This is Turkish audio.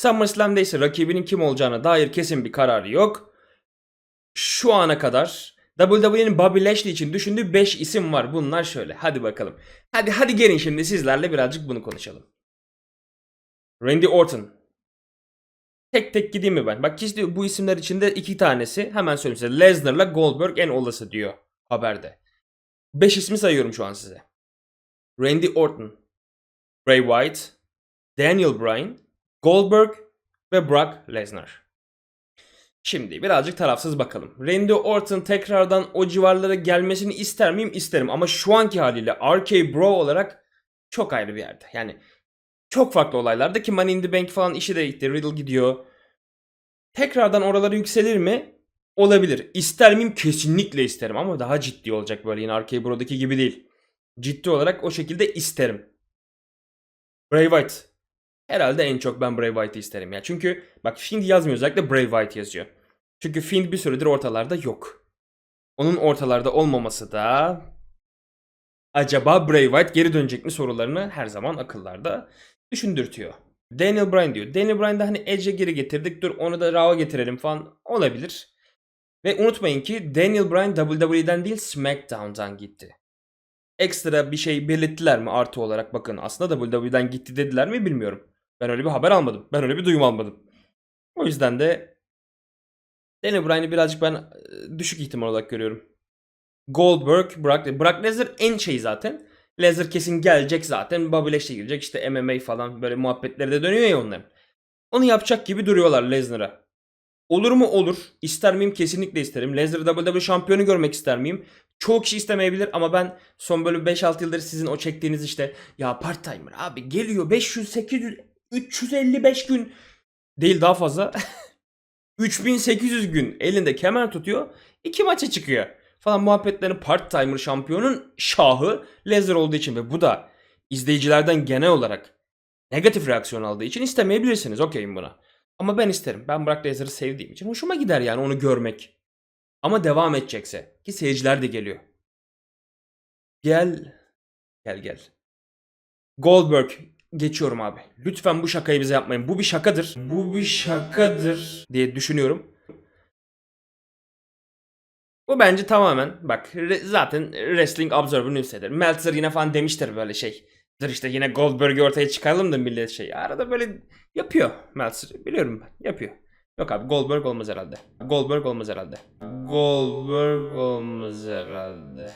SummerSlam'da ise rakibinin kim olacağına dair kesin bir kararı yok. Şu ana kadar WWE'nin Bobby Lashley için düşündüğü 5 isim var. Bunlar şöyle. Hadi bakalım. Hadi hadi gelin şimdi sizlerle birazcık bunu konuşalım. Randy Orton. Tek tek gideyim mi ben? Bak işte bu isimler içinde iki tanesi. Hemen söyleyeyim size. Lesnar'la Goldberg en olası diyor haberde. 5 ismi sayıyorum şu an size. Randy Orton, Bray Wyatt, Daniel Bryan, Goldberg ve Brock Lesnar. Şimdi birazcık tarafsız bakalım. Randy Orton tekrardan o civarlara gelmesini ister miyim? İsterim ama şu anki haliyle RK Bro olarak çok ayrı bir yerde. Yani çok farklı olaylarda ki Money in the Bank falan işi de gitti. Riddle gidiyor. Tekrardan oralara yükselir mi? Olabilir. İster miyim? Kesinlikle isterim ama daha ciddi olacak böyle yine RK Bro'daki gibi değil. Ciddi olarak o şekilde isterim. Bray Wyatt. Herhalde en çok ben Bray Wyatt'ı isterim ya. Çünkü bak Fiend yazmıyor özellikle Bray Wyatt yazıyor. Çünkü Fiend bir süredir ortalarda yok. Onun ortalarda olmaması da acaba Bray Wyatt geri dönecek mi sorularını her zaman akıllarda düşündürtüyor. Daniel Bryan diyor. Daniel Bryan'da hani Edge'e geri getirdik dur onu da Raw'a getirelim falan olabilir. Ve unutmayın ki Daniel Bryan WWE'den değil SmackDown'dan gitti. Ekstra bir şey belirttiler mi artı olarak bakın aslında WWE'den gitti dediler mi bilmiyorum. Ben öyle bir haber almadım. Ben öyle bir duyum almadım. O yüzden de Daniel Bryan'ı birazcık ben e, düşük ihtimal olarak görüyorum. Goldberg, Brock, Brock Lesnar en şey zaten. Lesnar kesin gelecek zaten. Bobby Lashley gelecek. İşte MMA falan böyle muhabbetleri de dönüyor ya onların. Onu yapacak gibi duruyorlar Lesnar'a. Olur mu? Olur. İster miyim? Kesinlikle isterim. Lesnar'ı WWE şampiyonu görmek ister miyim? Çoğu kişi istemeyebilir ama ben son böyle 5-6 yıldır sizin o çektiğiniz işte ya part timer abi geliyor 500 800 355 gün değil daha fazla 3800 gün elinde kemer tutuyor iki maça çıkıyor falan muhabbetlerin part timer şampiyonun şahı Lesnar olduğu için ve bu da izleyicilerden genel olarak negatif reaksiyon aldığı için istemeyebilirsiniz okeyim buna. Ama ben isterim. Ben Brock Lesnar'ı sevdiğim için hoşuma gider yani onu görmek. Ama devam edecekse ki seyirciler de geliyor. Gel. Gel gel. Goldberg geçiyorum abi. Lütfen bu şakayı bize yapmayın. Bu bir şakadır. Bu bir şakadır diye düşünüyorum. Bu bence tamamen bak re- zaten Wrestling Observer News'edir. Meltzer yine falan demiştir böyle şey. Dur işte yine Goldberg'i ortaya çıkaralım da millet şey. Arada böyle yapıyor Meltzer. Biliyorum ben. Yapıyor. Yok abi Goldberg olmaz herhalde. Goldberg olmaz herhalde. Goldberg olmaz herhalde.